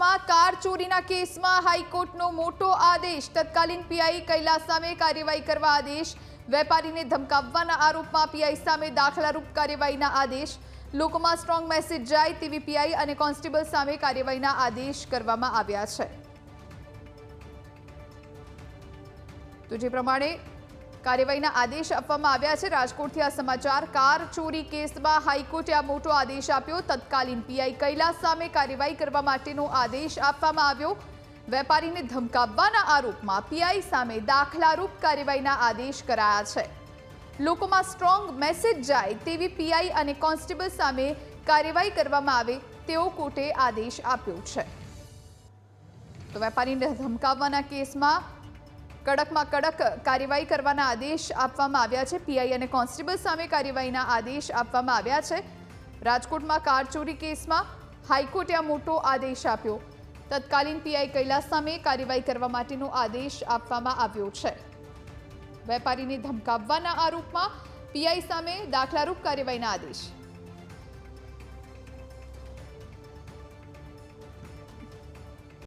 રાજકોટમાં કાર ચોરીના કેસમાં હાઈકોર્ટનો મોટો આદેશ. તત્કાલીન પીઆઈ કૈલાસ સામે કાર્યવાહી કરવા આદેશ. વેપારીને ધમકાવવાના આરોપમાં પીઆઈ સામે દાખલારૂપ કાર્યવાહીના આદેશ. લોકોમાં સ્ટ્રોંગ મેસેજ જાય તેવી પીઆઈ અને કોન્સ્ટેબલ સામે કાર્યવાહીના આદેશ કરવામાં આવ્યા છે. તો જે પ્રમાણે કાર્યવાહીના આદેશ આપવામાં આવ્યા છે. રાજકોટથી આ સમાચાર, કાર ચોરી કેસમાં હાઈકોર્ટે આ મોટો આદેશ આપ્યો. તત્કાલીન પીઆઈ કૈલાસ સામે કાર્યવાહી કરવા માટેનો આદેશ આપવામાં આવ્યો. વેપારીને ધમકાવવાના આરોપમાં પીઆઈ સામે દાખલારૂપ કાર્યવાહીના આદેશ કરાયા છે. લોકોમાં સ્ટ્રોંગ મેસેજ જાય તેવી પીઆઈ અને કોન્સ્ટેબલ સામે કાર્યવાહી કરવામાં આવે તેવો કોર્ટે આદેશ આપ્યો છે. તો વેપારીને ધમકાવવાના કેસમાં કડકમાં કડક કાર્યવાહી કરવાના આદેશ આપવામાં આવ્યા છે. પીઆઈ અને કોન્સ્ટેબલ સામે કાર્યવાહીના આદેશ આપવામાં આવ્યા છે. રાજકોટમાં કાર ચોરી કેસમાં હાઈકોર્ટે આ મોટો આદેશ આપ્યો. તત્કાલીન પીઆઈ કૈલાસ સામે કાર્યવાહી કરવા માટેનો આદેશ આપવામાં આવ્યો છે. વેપારીને ધમકાવવાના આરોપમાં પીઆઈ સામે દાખલારૂપ કાર્યવાહીના આદેશ.